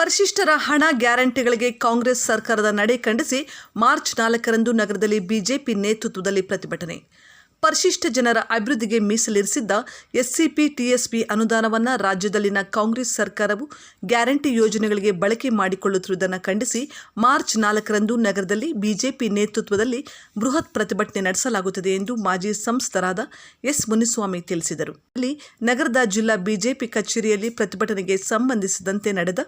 ಪರಿಶಿಷ್ಟರ ಹಣ ಗ್ಯಾರಂಟಿಗಳಿಗೆ ಕಾಂಗ್ರೆಸ್ ಸರ್ಕಾರದ ನಡೆ ಖಂಡಿಸಿ ಮಾರ್ಚ್ ನಾಲ್ಕರಂದು ನಗರದಲ್ಲಿ ಬಿಜೆಪಿ ನೇತೃತ್ವದಲ್ಲಿ ಪ್ರತಿಭಟನೆ. ಪರಿಶಿಷ್ಟ ಜನರ ಅಭಿವೃದ್ಧಿಗೆ ಮೀಸಲಿರಿಸಿದ್ದ ಎಸ್ಸಿಪಿ, ಟಿಎಸ್ಪಿ ಅನುದಾನವನ್ನು ರಾಜ್ಯದಲ್ಲಿನ ಕಾಂಗ್ರೆಸ್ ಸರ್ಕಾರವು ಗ್ಯಾರಂಟಿ ಯೋಜನೆಗಳಿಗೆ ಬಳಕೆ ಮಾಡಿಕೊಳ್ಳುತ್ತಿರುವುದನ್ನು ಖಂಡಿಸಿ ಮಾರ್ಚ್ ನಾಲ್ಕರಂದು ನಗರದಲ್ಲಿ ಬಿಜೆಪಿ ನೇತೃತ್ವದಲ್ಲಿ ಬೃಹತ್ ಪ್ರತಿಭಟನೆ ನಡೆಸಲಾಗುತ್ತದೆ ಎಂದು ಮಾಜಿ ಸಂಸದರಾದ ಎಸ್ ಮುನಿಸ್ವಾಮಿ ತಿಳಿಸಿದರು. ಅಲ್ಲಿ ನಗರದ ಜಿಲ್ಲಾ ಬಿಜೆಪಿ ಕಚೇರಿಯಲ್ಲಿ ಪ್ರತಿಭಟನೆಗೆ ಸಂಬಂಧಿಸಿದಂತೆ ನಡೆದ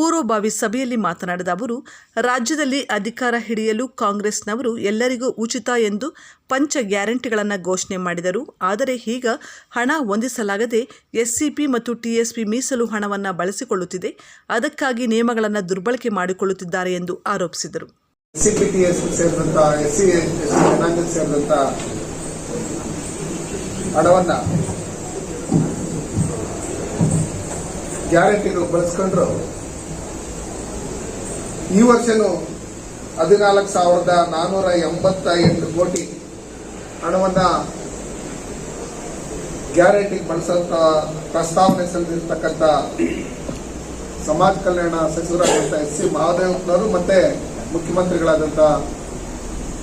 ಪೂರ್ವಭಾವಿ ಸಭೆಯಲ್ಲಿ ಮಾತನಾಡಿದ ಅವರು, ರಾಜ್ಯದಲ್ಲಿ ಅಧಿಕಾರ ಹಿಡಿಯಲು ಕಾಂಗ್ರೆಸ್ನವರು ಎಲ್ಲರಿಗೂ ಉಚಿತ ಎಂದು ಪಂಚ ಗ್ಯಾರಂಟಿಗಳನ್ನು ಘೋಷಣೆ ಮಾಡಿದರು. ಆದರೆ ಈಗ ಹಣ ಹೊಂದಿಸಲಾಗದೆ ಎಸ್ಸಿಪಿ ಮತ್ತು ಟಿಎಸ್ಪಿ ಮೀಸಲು ಹಣವನ್ನು ಬಳಸಿಕೊಳ್ಳುತ್ತಿದೆ. ಅದಕ್ಕಾಗಿ ನಿಯಮಗಳನ್ನು ದುರ್ಬಳಕೆ ಮಾಡಿಕೊಳ್ಳುತ್ತಿದ್ದಾರೆ ಎಂದು ಆರೋಪಿಸಿದರು. ಗ್ಯಾರಂಟಿಗಳು ಬಳಸ್ಕೊಂಡ್ರು. ಈ ವರ್ಷನೂ ಹದಿನಾಲ್ಕು ಸಾವಿರದ ನಾನೂರ ಎಂಬತ್ತ ಎಂಟು ಕೋಟಿ ಹಣವನ್ನ ಗ್ಯಾರಂಟಿಗೆ ಬಳಸಂತ ಪ್ರಸ್ತಾವನೆ ಸಲ್ಲಿಸಿರ್ತಕ್ಕಂಥ ಸಮಾಜ ಕಲ್ಯಾಣ ಸಚಿವರಾದಂಥ ಎಸ್ ಸಿ ಮಹಾದೇವಪ್ಪನವರು ಮತ್ತೆ ಮುಖ್ಯಮಂತ್ರಿಗಳಾದಂಥ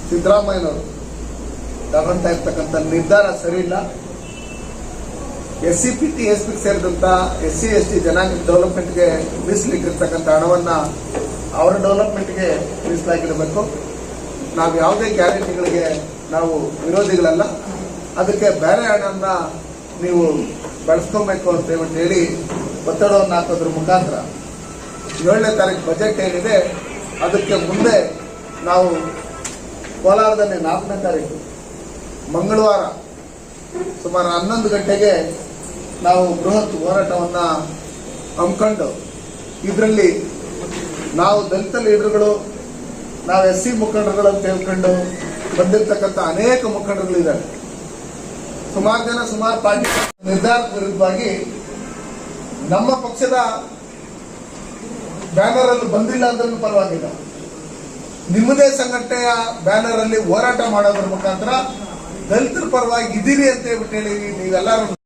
ಸಿದ್ದರಾಮಯ್ಯನವರು. ತಗೊಂತಾ ಇರ್ತಕ್ಕಂಥ ನಿರ್ಧಾರ ಸರಿ ಇಲ್ಲ. S C P T S P ಸೇರಿದಂಥ S C S T ಜನಾಂಗ ಡೆವಲಪ್ಮೆಂಟ್ಗೆ ಮೀಸಲಿಟ್ಟಿರ್ತಕ್ಕಂಥ ಹಣವನ್ನ ಅವರ ಡೆವಲಪ್ಮೆಂಟ್ಗೆ ಮೀಸಲಾಗಿರಬೇಕು. ನಾವು ಯಾವುದೇ ಗ್ಯಾರಂಟಿಗಳಿಗೆ ನಾವು ವಿರೋಧಿಗಳಲ್ಲ. ಅದಕ್ಕೆ ಬೇರೆ ಹಣವನ್ನ ನೀವು ಬೆಳೆಸ್ಕೊಬೇಕು ಅಂತ ಹೇಳಿ ಒತ್ತಡವನ್ನು ಹಾಕೋದ್ರ ಮುಖಾಂತರ. ಏಳನೇ ತಾರೀಕು ಬಜೆಟ್ ಏನಿದೆ, ಅದಕ್ಕೆ ಮುಂದೆ ನಾವು ಕೋಲಾರದಲ್ಲಿ ನಾಲ್ಕನೇ ತಾರೀಕು ಮಂಗಳವಾರ ಸುಮಾರು ಹನ್ನೊಂದು ಗಂಟೆಗೆ ನಾವು ಬೃಹತ್ ಹೋರಾಟವನ್ನು ಹಮ್ಮಿಕೊಂಡು ಇದರಲ್ಲಿ ನಾವು ದಲಿತ ಲೀಡರ್ಗಳು, ನಾವು ಎಸ್ ಸಿ ಮುಖಂಡರುಗಳು ಅಂತ ಹೇಳ್ಕೊಂಡು ಬಂದಿರತಕ್ಕಂಥ ಅನೇಕ ಮುಖಂಡರುಗಳಿದ್ದಾರೆ. ಸುಮಾರು ಜನ ಸುಮಾರು ಪಾರ್ಟಿ ನಿರ್ಧಾರದ ವಿರುದ್ಧವಾಗಿ ನಮ್ಮ ಪಕ್ಷದ ಬ್ಯಾನರ್ ಅಲ್ಲಿ ಬಂದಿಲ್ಲ ಅಂದ್ರೂ ಪರವಾಗಿಲ್ಲ. ನಿಮ್ಮದೇ ಸಂಘಟನೆಯ ಬ್ಯಾನರ್ ಅಲ್ಲಿ ಹೋರಾಟ ಮಾಡೋದ್ರ ಮುಖಾಂತರ ದಲಿತರ ಪರವಾಗಿ ಇದ್ದೀರಿ ಅಂತ ಹೇಳ್ಬಿಟ್ಟು ಹೇಳಿ ನೀವೆಲ್ಲರೂ